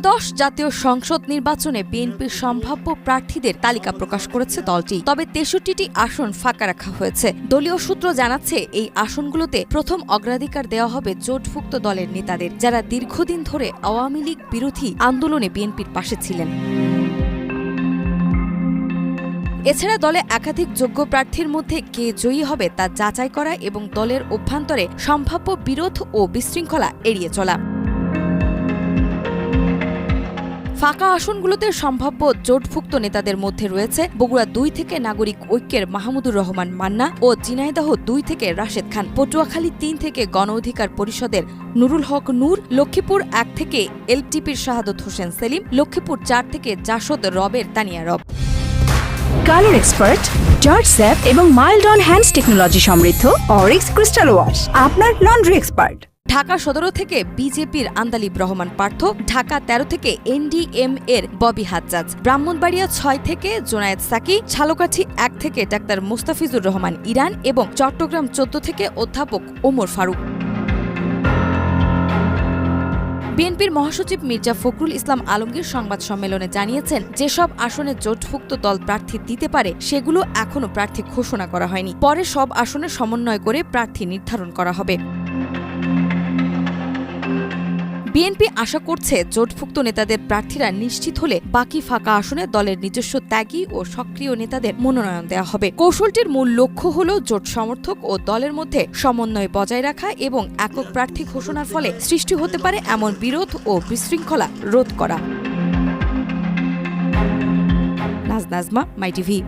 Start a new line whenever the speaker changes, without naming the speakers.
ত্রয়োদশ জাতীয় সংসদ নির্বাচনে বিএনপির সম্ভাব্য প্রার্থীদের তালিকা প্রকাশ করেছে দলটি। তবে তেষট্টিটি আসন ফাঁকা রাখা হয়েছে। দলীয় সূত্র জানাচ্ছে, এই আসনগুলোতে প্রথম অগ্রাধিকার দেওয়া হবে জোটভুক্ত দলের নেতাদের, যারা দীর্ঘদিন ধরে আওয়ামী লীগ বিরোধী আন্দোলনে বিএনপির পাশে ছিলেন। এছাড়া দলে একাধিক যোগ্য প্রার্থীর মধ্যে কে জয়ী হবে তা যাচাই করা এবং দলের অভ্যন্তরে সম্ভাব্য বিরোধ ও বিশৃঙ্খলা এড়িয়ে চলা। ফাঁকা আসনগুলোতে সম্ভাব্য জোটভুক্ত নেতাদের মধ্যে রয়েছে বগুড়া দুই থেকে নাগরিক ঐক্যের মাহমুদুর রহমান মান্না ও জিনাইদহ দুই থেকে রাশেদ খান। পটুয়াখালী তিন থেকে গণ অধিকার পরিষদের নুরুল হক নূর, লক্ষ্মীপুর এক থেকে এলটিপির শাহাদত হোসেন সেলিম, লক্ষ্মীপুর চার থেকে জাসদ রবের Tania Rab.
Colour expert George sap এবং মাইল্ড অন হ্যান্ডস টেকনোলজি সমৃদ্ধ, অরিক্স ক্রিস্টাল ওয়াশ, আপনার লন্ড্রি এক্সপার্ট।
ঢাকা সদর থেকে বিজেপির আন্দালিব রহমান পার্থ, ঢাকা তেরো থেকে এনডিএম এর ববি হাজ্জাজ, ব্রাহ্মণবাড়িয়া ছয় থেকে জোনায়েদ সাকি ঝালকাঠি এক থেকে ডাক্তার মুস্তাফিজুর রহমান ইরান এবং চট্টগ্রাম চোদ্দ থেকে অধ্যাপক ওমর ফারুক। বিএনপির মহাসচিব মির্জা ফখরুল ইসলাম আলমগীর সংবাদ সম্মেলনে জানিয়েছেন, যেসব আসনে জোটভুক্ত দল প্রার্থী দিতে পারে, সেগুলো এখনও প্রার্থী ঘোষণা করা হয়নি। পরে সব আসনে সমন্বয় করে প্রার্থী নির্ধারণ করা হবে। বিএনপি আশা করছে জোটভুক্ত নেতাদের প্রার্থীরা নিশ্চিত হলে বাকি ফাঁকা আসনে দলের নিজস্ব ত্যাগী ও সক্রিয় নেতাদের মনোনয়ন দেওয়া হবে। কৌশলটির মূল লক্ষ্য হল জোট সমর্থক ও দলের মধ্যে সমন্বয় বজায় রাখা এবং একক প্রার্থী ঘোষণার ফলে সৃষ্টি হতে পারে এমন বিরোধ ও বিশৃঙ্খলা রোধ করা। Naz Nazma, my TV.